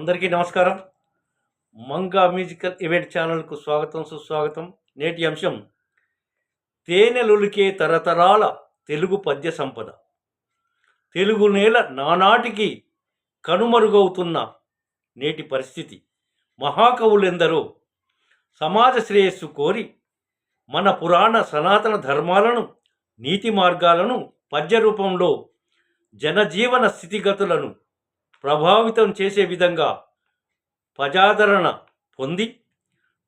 అందరికీ నమస్కారం. Manga musical event ఛానల్కు స్వాగతం సుస్వాగతం. నేటి అంశం తేనెలులికే తరతరాల తెలుగు పద్య సంపద. తెలుగు నేల నానాటికి కనుమరుగవుతున్న నేటి పరిస్థితి. మహాకవులెందరో సమాజ శ్రేయస్సు కోరి మన పురాణ సనాతన ధర్మాలను నీతి మార్గాలను పద్య రూపంలో జనజీవన స్థితిగతులను ప్రభావితం చేసే విధంగా ప్రజాదరణ పొంది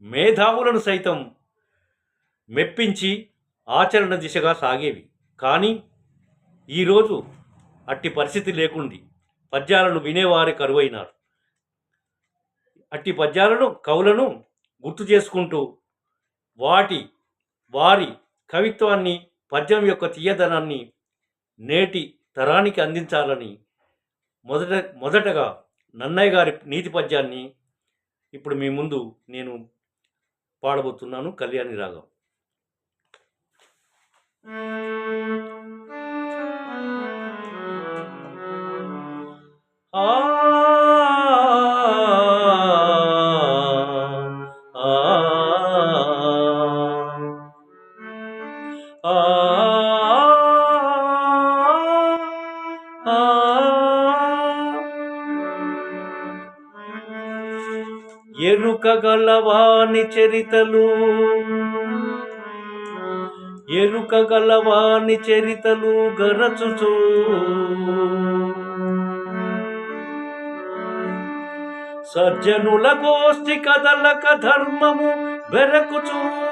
మేధావులను సైతం మెప్పించి ఆచరణ దిశగా సాగేవి. కానీ ఈరోజు అట్టి పరిస్థితి లేకుండి పద్యాలను వినేవారే కరువైనారు. అట్టి పద్యాలను కవులను గుర్తు చేసుకుంటూ వాటి వారి కవిత్వాన్ని పద్యం యొక్క తీయదనాన్ని నేటి తరానికి అందించాలని మొదట మొదటగా నన్నయ్య గారి నీతి పద్యాన్ని ఇప్పుడు మీ ముందు నేను పాడబోతున్నాను కళ్యాణి రాగం ఆ ఎరుక గలవాని చరితలు. ఎరుక గలవాని చరితలు గరచుచు. సజ్జనుల గోష్ఠి కదలక ధర్మము బెరకుచూ.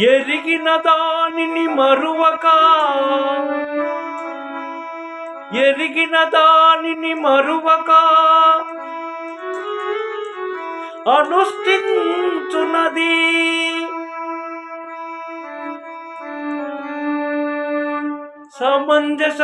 ఎరిగిన దానిని మరువక. ఎరిగిన దానిని మరువక. అనుష్ఠించున్నది సమంజస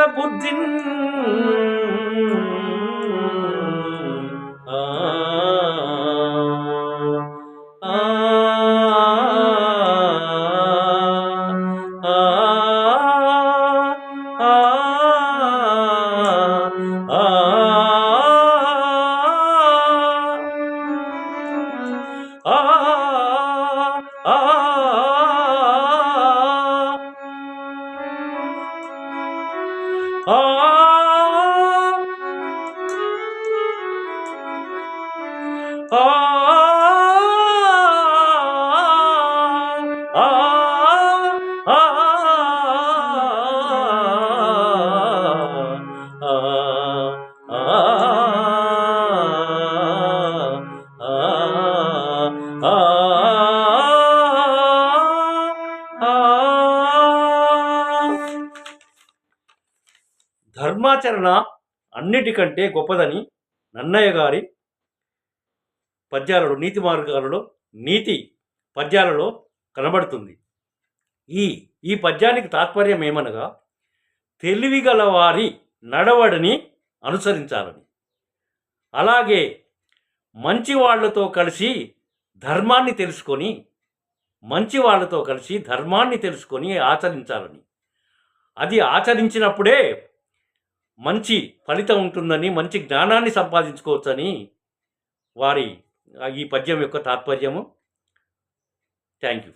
아, 아, 아. ధర్మాచరణ అన్నిటికంటే గొప్పదని నన్నయ్య గారి పద్యాలలో నీతి మార్గాలలో నీతి పద్యాలలో కనబడుతుంది. ఈ ఈ పద్యానికి తాత్పర్యం ఏమనగా తెలివిగల వారి నడవడిని అనుసరించాలని. అలాగే మంచి వాళ్ళతో కలిసి ధర్మాన్ని తెలుసుకొని మంచి వాళ్ళతో కలిసి ధర్మాన్ని తెలుసుకొని ఆచరించాలని. అది ఆచరించినప్పుడే మంచి ఫలితం ఉంటుందని మంచి జ్ఞానాన్ని సంపాదించుకోవచ్చని వారి ఈ పద్యం యొక్క తాత్పర్యము. Thank you